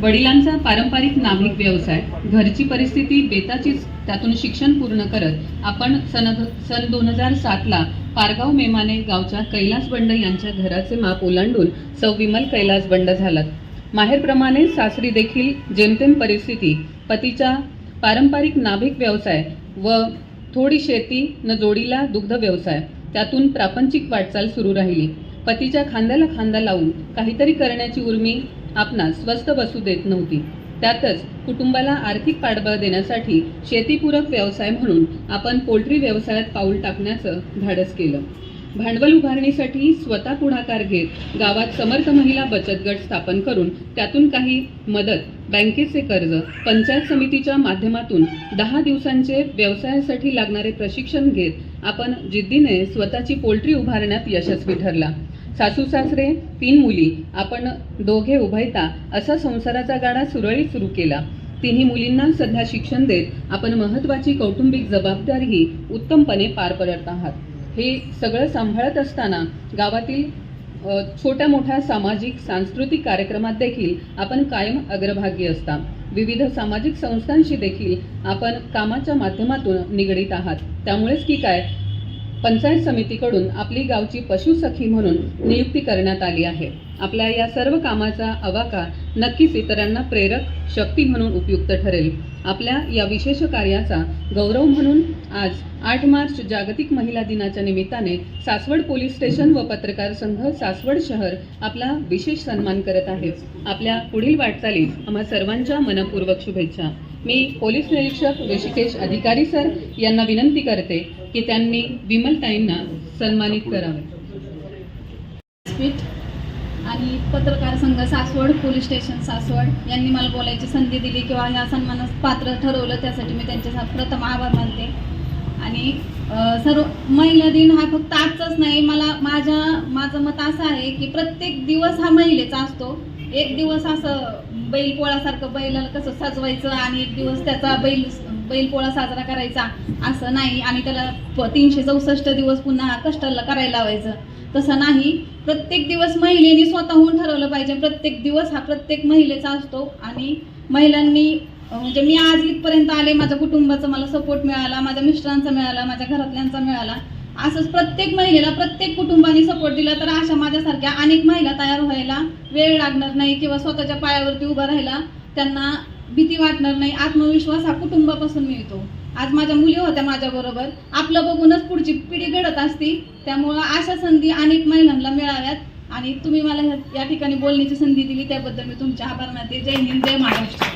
वडिलांचा पारंपरिक नाभिक व्यवसाय घरची परिस्थिती बेताचीच त्यातून शिक्षण पूर्ण करत आपण सन सन दोन हजार सातला पारगाव मेमाने गावच्या कैलास बंड यांच्या घराचे माप ओलांडून सौ विमल कैलास बंड झालात माहेरप्रमाणे सासरी देखील जेमतेम परिस्थिती पतीच्या पारंपरिक नाभिक व्यवसाय व थोडी शेती न जोडीला दुग्ध व्यवसाय त्यातून प्रापंचिक वाटचाल सुरू राहिली. पतीच्या खांद्याला खांदा लावून काहीतरी करण्याची उर्मी आपणास स्वस्त बसू देत नव्हती. त्यातच कुटुंबाला आर्थिक पाठबळ देण्यासाठी शेतीपूरक व्यवसाय म्हणून आपण पोल्ट्री व्यवसायात पाऊल टाकण्याचं धाडस केलं. भांडवल उभारणीसाठी स्वतः पुढाकार घेत गावात समर्थ महिला बचत गट स्थापन करून त्यातून काही मदत बँकेचे कर्ज पंचायत समितीच्या माध्यमातून दहा दिवसांचे व्यवसायासाठी लागणारे प्रशिक्षण घेत आपण जिद्दीने स्वतःची पोल्ट्री उभारण्यात यशस्वी ठरला. सासू सासरे तीन मुली आपण दोघे उभयता असा संसाराचा गाडा सुरळीत सुरू केला. तिन्ही मुलींना सध्या शिक्षण देत आपण महत्त्वाची कौटुंबिक जबाबदारीही उत्तमपणे पार पडत आहात. हे सगळं सांभाळत असताना गावातील छोट्या मोठ्या सामाजिक सांस्कृतिक कार्यक्रमात देखील आपण कायम अग्रभागी असता. विविध सामाजिक संस्थांशी देखील आपण कामाच्या माध्यमातून निगडीत आहात. त्यामुळेच की काय पंचायत समितीकडून आपली गावची पशुसखी म्हणून नियुक्ती करण्यात आली आहे. आपल्या या सर्व कामाचा अवाका नक्कीच इतरांना प्रेरक शक्ती म्हणून उपयुक्त ठरेल. आपल्या या विशेष कार्याचा गौरव म्हणून आज आठ मार्च जागतिक महिला दिनाच्या निमित्ताने सासवड पोलीस स्टेशन व पत्रकार संघ सासवड शहर आपला विशेष सन्मान करत आहे आपल्या पुढील वाटचालीस आम्हा सर्वांच्या मनपूर्वक शुभेच्छा. मी पोलीस निरीक्षक ऋषिकेश अधिकारी सर यांना विनंती करते की त्यांनी विमलताईंना सन्मानित करावे. व्यासपीठ आणि पत्रकार संघ सासवड पोलीस स्टेशन सासवड यांनी मला बोलायची संधी दिली किंवा ह्या सन्मानास पात्र ठरवलं त्यासाठी मी त्यांचे प्रथम आभार मानते. आणि सर्व महिला दिन हा फक्त आजचाच नाही मला माझ्या माझं मत असं आहे की प्रत्येक दिवस हा महिलेचा असतो. एक दिवस असं बैल पोळासारखं बैलाला कसं सजवायचं आणि एक दिवस त्याचा बैल बैल पोळा साजरा करायचा असं नाही आणि त्याला तीनशे चौसष्ट दिवस पुन्हा कष्टाला करायला लावायचं. तसं नाही. प्रत्येक दिवस महिलेने स्वतःहून ठरवलं पाहिजे. प्रत्येक दिवस हा प्रत्येक महिलेचा असतो आणि महिलांनी म्हणजे मी आज इथपर्यंत आले माझ्या कुटुंबाचा मला सपोर्ट मिळाला माझ्या मिस्टरांचा मिळाला माझ्या घरातल्यांचा मिळाला. असंच प्रत्येक महिलेला प्रत्येक कुटुंबाने सपोर्ट दिला तर अशा माझ्यासारख्या अनेक महिला तयार व्हायला वेळ लागणार नाही किंवा स्वतःच्या पायावरती उभा राहायला त्यांना भीती वाटणार नाही. आत्मविश्वास हा कुटुंबापासून मिळतो. आज माझ्या मुली होत्या माझ्याबरोबर. आपलं बघूनच पुढची पिढी घडत असती. त्यामुळं अशा संधी अनेक महिलांना मिळाव्यात. आणि तुम्ही मला ह्या- या ठिकाणी बोलण्याची संधी दिली. त्याबद्दल मी तुमचे आभार मानते. जय हिंद जय महाराष्ट्र.